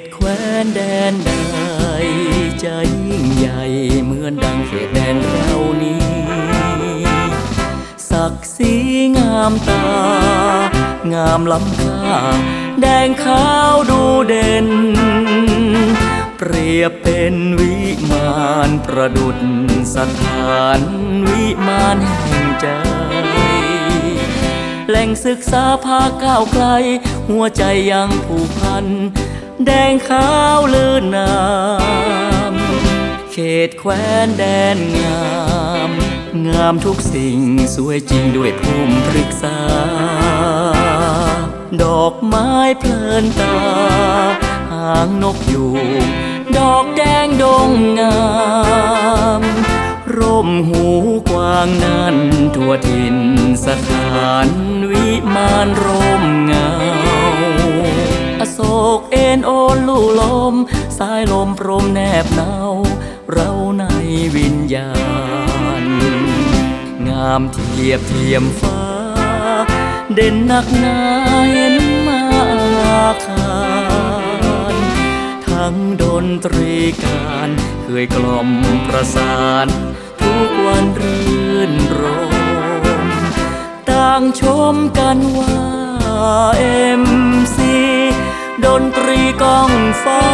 ตแควนแดนใดจะยิ่งใหญ่เหมือนดังเขตแดนเรานี้ ศักดิ์ศรีงามตา งามล้ำค่า แดงขาวดูเด่น เปรียบเป็นวิมานประดุจสถานวิมานแห่งใจแหล่งศึกษาภาคก้าวไกล หัวใจยังผูกพัน แดงขาวลื่นน้ำเขตแคว้นแดนงาม งามทุกสิ่งสวยจริงด้วยภูมิปรึกษา ดอกไม้เพลินตา หางนกยูงดอกแดงดงงาม ร่มหูกว้างนั้นทั่วถิ่นสถานวิมานร่มเงาอ ลู่ลม สายลมพรมแนบเนาเราในวิญญาณ งามเทียบเทียมฟ้า เด่นนักหนาเห็นมาคารทั้งดนตรีการเคยกล่อมประสาน ทุกวันรื่นรม ต่างชมกันว่าเอ นตรีกองฟ้า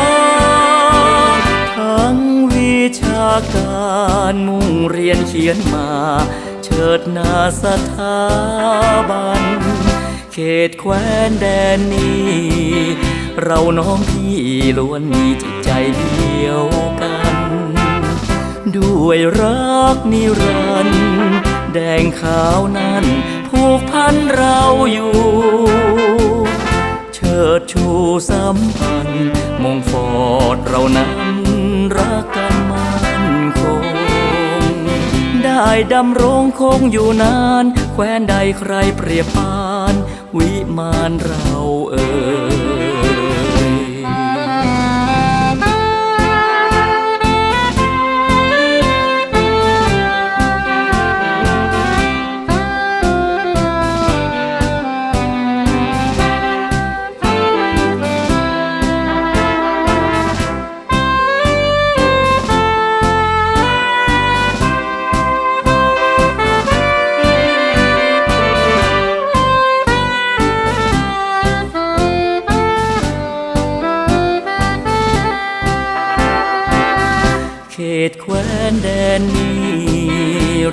ทั้งวิชาการมุ่งเรียนเขียนมา เชิดนาสถาบัน เขตแคว้นแดนนี้ เราน้องพี่ล้วนมีจิตใจเดียวกัน ด้วยรักนิรันดร์แดงขาวนั้นผูกพันเราอยู่ ชูสัมพันธ์มงฟอดเรานั้นรักกันมันคง ได้ดำรงคงอยู่นาน แคว้นใดใครเปรียบปาน วิมานเราเอ่ย ตแคว้นแดนนี้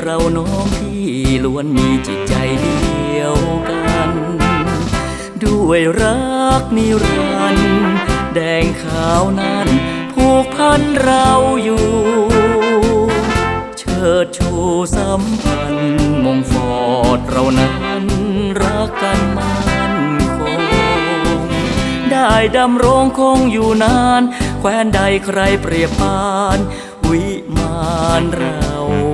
เราน้องพี่ล้วนมีจิตใจเดียวกัน ด้วยรักนิรันด์แดงขาวนั้นผูกพันเราอยู่ เชิดชูสัมพันธ์มงฟอดเรานั้นรักกันมันคง ได้ดำรงคงอยู่นานแคว้นใดใครเปรียบปานานเรา